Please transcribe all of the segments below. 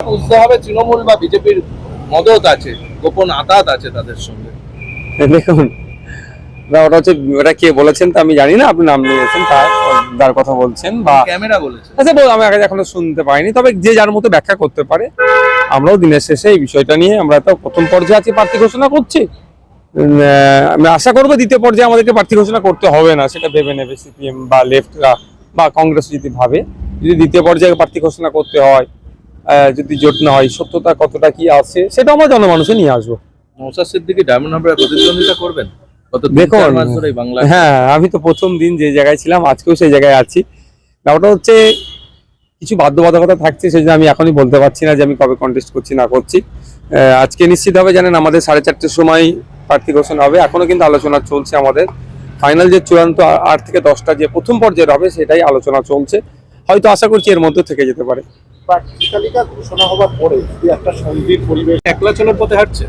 বুঝতে হবে তৃণমূল বা বিজেপির মদত আছে গোপন আতাত আছে তাদের সঙ্গে। দেখুন না ওটা হচ্ছে ওটা কে বলেছেন তা আমি জানি না আপনি নাম নিয়েছেন তার যার কথা বলছেন বা ক্যামেরা বলেছে আচ্ছা বল আমি আগে এখনও শুনতে পাইনি তবে যে যার মতো ব্যাখ্যা করতে পারে আমরাও দিনের শেষে এই বিষয়টা নিয়ে আমরা তো প্রথম পর্যায়ে আছি প্রার্থী ঘোষণা করছি। আমি আশা করব দ্বিতীয় পর্যায়ে আমাদেরকে প্রার্থী ঘোষণা করতে হবে না সেটা ভেবে নেবে সিপিএম বা লেফটরা বা কংগ্রেস যদি ভাবে যদি দ্বিতীয় পর্যায়ে প্রার্থী ঘোষণা করতে হয় যদি জোট না হয় সত্যতা কতটা কি আছে সেটা আমরা জনমানুষে নিয়ে আসব। নৌসাদ সিদ্দিকি ডায়মন্ড হারবারে প্রতিদ্বন্দ্বিতা করবেন? দেখুন। হ্যাঁ আমি তো প্রথম দিন যে জায়গায় ছিলাম আজকেও সেই জায়গায় আছি। ওটা হচ্ছে কিছু বাধ্যবাধকতা থাকছে সেই জন্য আমি এখনই বলতে পারছি না যে আমি কবে কন্টেস্ট করছি না করছি। আজকে নিশ্চিতভাবে জানেন আমাদের সাড়ে চারটের সময় প্রার্থী ঘোষণা হবে। এখনও কিন্তু আলোচনা চলছে আমাদের। ফাইনাল যে চূড়ান্ত আট থেকে দশটা যে প্রথম পর্যায়ের হবে সেটাই আলোচনা চলছে। হয়তো আশা করছি এর মধ্যে থেকে যেতে পারে। প্রার্থী তালিকা ঘোষণা হওয়ার পরে একটা সন্ধির পরিবেশ একলা চলার পথে হাঁটছে।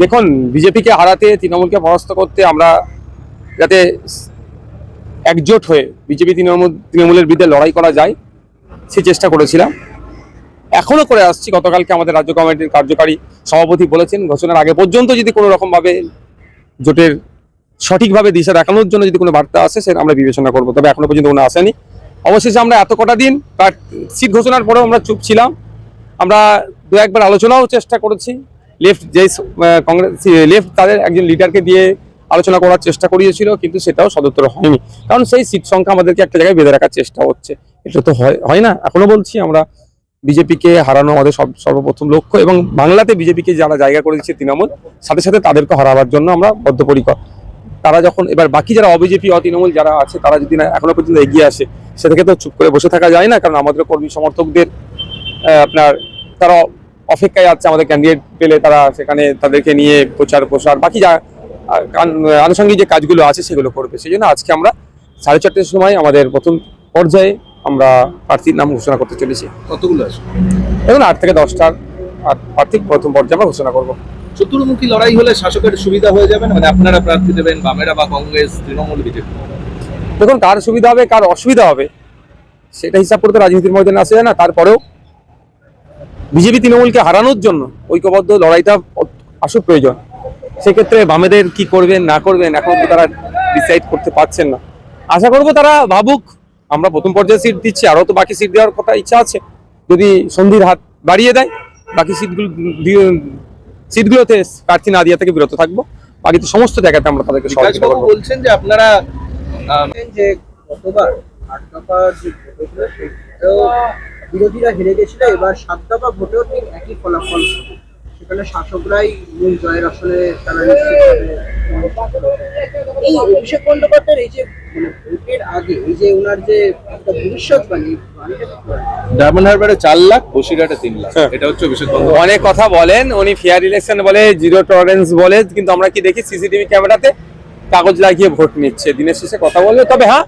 দেখুন বিজেপিকে হারাতে তৃণমূলকে পরাস্ত করতে আমরা যাতে একজোট হয়ে বিজেপি তৃণমূল তৃণমূলের বিরুদ্ধে লড়াই করা যায় সে চেষ্টা করেছিলাম। এখনও করে আসছি গতকালকে আমাদের রাজ্য কমিটির কার্যকারী সভাপতি বলেছেন ঘোষণার আগে পর্যন্ত যদি কোনো রকমভাবে জোটের সঠিকভাবে দিশা দেখানোর জন্য যদি কোনো বার্তা আসে সেটা আমরা বিবেচনা করব তবে এখনও পর্যন্ত কোনো আসেনি। অবশেষে আমরা এত কটা দিন সিট ঘোষণার পরেও আমরা চুপ ছিলাম। আমরা দু একবার আলোচনাও চেষ্টা করেছি। লেফট যে কংগ্রেস লেফট তাদের একজন লিডারকে দিয়ে আলোচনা করার চেষ্টা করিয়েছিল, কিন্তু সেটাও সদুত্তর হয়নি। কারণ সেই সিট সংখ্যা আমাদেরকে একটা জায়গায় বেঁধে রাখার চেষ্টা হচ্ছে। এটা তো হয় না। এখনও বলছি, আমরা বিজেপিকে হারানো আমাদের সব, সর্বপ্রথম লক্ষ্য এবং বাংলাতে বিজেপিকে যারা জায়গা করে দিচ্ছে তৃণমূল, সাথে সাথে তাদেরকে হারাবার জন্য আমরা বদ্ধপরিকর। তারা যখন এবার বাকি যারা অবিজেপি অতৃণমূল যারা আছে তারা যদি না এখনও পর্যন্ত এগিয়ে আসে সেটাকে তো চুপ করে বসে থাকা যায় না। কারণ আমাদের কর্মী সমর্থকদের আপনার তারা অপেক্ষায় আছে আমাদের ক্যান্ডিডেট পেলে তারা সেখানে তাদেরকে নিয়ে প্রচার প্রসার বাকি যা আনুষঙ্গিক যে কাজগুলো আছে সেগুলো করবে। সেই জন্য আজকে আমরা সাড়ে চারটের সময় আমাদের প্রথম পর্যায়ে আমরা প্রার্থীর নাম ঘোষণা করতে চলেছি। কতগুলো আছে এখন আট থেকে দশটার আর প্রার্থী প্রথম পর্যায়ে আমরা ঘোষণা করব। চতুর্মুখী লড়াই হলে শাসকের সুবিধা হয়ে যাবে না? মানে আপনারা প্রার্থী দেবেন বামেরা বা কংগ্রেস, তৃণমূল, বিজেপি? দেখুন, কার সুবিধা হবে, কার অসুবিধা হবে, সেটা হিসাব করতে রাজনীতির ময়দানে আসে না। তারপরেও বিজেপি তৃণমূলকে হারানোর জন্য ঐক্যবদ্ধ লড়াইটা আসুক প্রয়োজন। সেক্ষেত্রে বামেদের কি করবেন, না করবেন, এখন তো তারা ডিসাইড করতে পারছেন না। আশা করব তারা ভাবুক, আমরা প্রথম পর্যায়ে সিট দিচ্ছি, আরও তো বাকি সিট দেওয়ার কথা ইচ্ছা আছে। যদি সন্ধির হাত বাড়িয়ে দেয়, বাকি সিটগুলো দিয়ে- সিটগুলোতে প্রার্থী না দিয়ে থেকে বিরত থাকব। বাকি তো সমস্ত জায়গাতে আমরা তাদেরকে সহযোগিতা করব। বলছেন যে আপনারা যে গতবার আট দফা যে ভোট হয়েছিল সেটাও বিরোধীরা হেরে গেছিল এবার সাত দফা ভোটেও ঠিক একই ফলাফল। সেখানে শাসকরাই মূল জয়ের আসলে তারা এই অভিষেক বন্দ্যোপাধ্যায়ের এই যে মানে ভোটের আগে এই যে ওনার যে ডায়মন্ড হারবারে চার লাখ বসিরহাটে তিন লাখ। হ্যাঁ। এটা হচ্ছে অভিষেক বন্দ্যোপাধ্যায় অনেক কথা বলেন উনি ফেয়ার ইলেকশন বলে জিরো টলারেন্স বলে কিন্তু আমরা কি দেখি সিসিটিভি ক্যামেরাতে কাগজ লাগিয়ে ভোট নিচ্ছে দিনের শেষে কথা বললে। তবে হ্যাঁ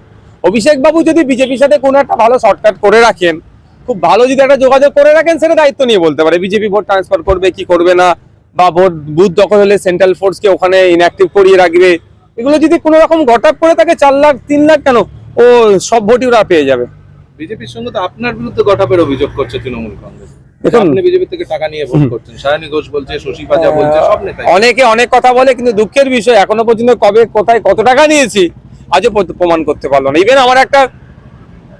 অভিষেক বাবু যদি বিজেপির সাথে কোনো একটা ভালো শর্টকাট করে রাখেন খুব ভালো যদি একটা যোগাযোগ করে রাখেন সেটা দায়িত্ব নিয়ে বলতে পারে। বিজেপি ভোট ট্রান্সফার করবে কি করবে না বা ভোট বুথ দখল হলে সেন্ট্রাল ফোর্সকে ওখানে ইনঅ্যাক্টিভ করিয়ে রাখবে। এগুলো যদি কোনো রকম ঘটাপ করে থাকে চার লাখ তিন লাখ কেন ও সব ভোটই ওরা পেয়ে যাবে। বিজেপির সঙ্গে তো আপনার বিরুদ্ধে গঠাপের অভিযোগ করছে তৃণমূল কংগ্রেস। আপনি বিজেপি থেকে টাকা নিয়ে ভোট করছেন। সায়নী ঘোষ বলছে শশী পাজা বলছে সব নেতাই। অনেকে অনেক কথা বলে কিন্তু দুঃখের বিষয় এখনও পর্যন্ত কবে কোথায় কত টাকা নিয়েছি আজও প্রমাণ করতে পারল না। ইভেন আমার একটা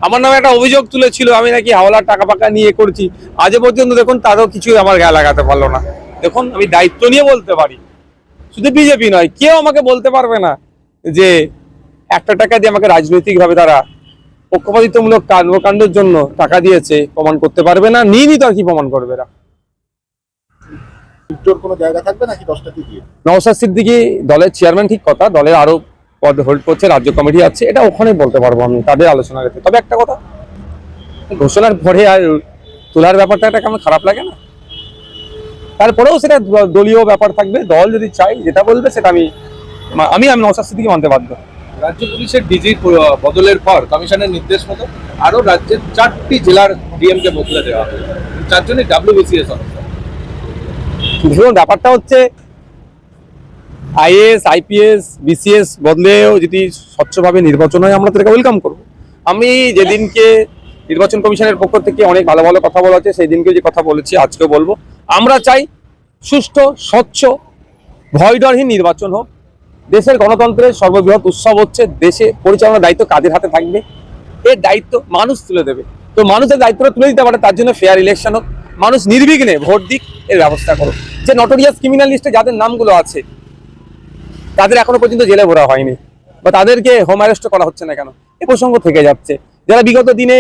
আমার নামে একটা অভিযোগ তুলেছিল আমি নাকি হাওলার টাকা পাকা নিয়ে করছি। আজও পর্যন্ত দেখুন তারও কিছু আমার গায়ে লাগাতে পারল না। দেখুন আমি দায়িত্ব নিয়ে বলতে পারি। শুধু বিজেপি নয় কেউ আমাকে বলতে পারবে না যে একটা টাকা দিয়ে আমাকে রাজনৈতিকভাবে তারা পক্ষপাতিত্বমূলক কর্মকাণ্ডের জন্য টাকা দিয়েছে প্রমাণ করতে পারবে না নিয়ে তো আর কি প্রমাণ করবে না সিদ্দিকি দলের চেয়ারম্যান ঠিক কথা দলের আরও পদ হোল্ড করছে রাজ্য কমিটি আছে এটা ওখানে বলতে পারব আমি তাদের আলোচনা তবে একটা কথা ঘোষণার পরে আর তোলার ব্যাপারটা একটা কেমন খারাপ লাগে না? তারপরেও সেটা দলীয় ব্যাপার থাকবে দল যদি চাই যেটা বলবে সেটা আমি আমি আমি নওশাদ সিদ্দিকি মানতে বাধ্য। রাজ্য পুলিশের ডিজি বদলের পর কমিশনের নির্দেশ মতো আরও রাজ্যের চারটি জেলার ডিএম কে বদলে দেওয়া হবে। চারজনই ডাব্লিউবিসিএস দেখুন ব্যাপারটা হচ্ছে আইএস আইপিএস, বিসিএস বদলেও যদি স্বচ্ছভাবে নির্বাচন হয়, আমরা তাদেরকে ওয়েলকাম করব। আমি যেদিনকে নির্বাচন কমিশনের পক্ষ থেকে অনেক ভালো ভালো কথা বলা হচ্ছে সেই দিনকে যে কথা বলেছি, আজকেও বলব। আমরা চাই সুষ্ঠু, স্বচ্ছ, ভয়ডরহীন নির্বাচন হোক। দেশের গণতন্ত্রের সর্ববৃহৎ উৎসব হচ্ছে দেশে পরিচালনার দায়িত্ব কাদের হাতে থাকবে? এর দায়িত্ব মানুষ তুলে দেবে। তো মানুষের দায়িত্বটা তুলে দিতে পারে, তার জন্য ফেয়ার ইলেকশন হোক। মানুষ নির্বিঘ্নে ভোট দিক, এর ব্যবস্থা করো যে নটোরিয়াস ক্রিমিনাল লিস্টে যাদের নামগুলো আছে, তাদের এখনও পর্যন্ত জেলে ভরা হয়নি। বা তাদেরকে হোম অ্যারেস্ট করা হচ্ছে না কেন? এ প্রসঙ্গ থেকে যাচ্ছে। যারা বিগত দিনে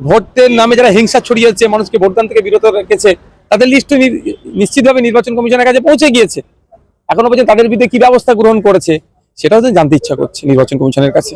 ভোটের নামে যারা হিংসা ছড়িয়েছে, মানুষকে ভোটদান থেকে বিরত রেখেছে, তাদের লিস্ট নিশ্চিতভাবে নির্বাচন কমিশনের কাছে পৌঁছে গিয়েছে। এখনও পর্যন্ত তাদের বিরুদ্ধে কি ব্যবস্থা গ্রহণ করেছে, সেটাও জানতে ইচ্ছা করছে নির্বাচন কমিশনের কাছে।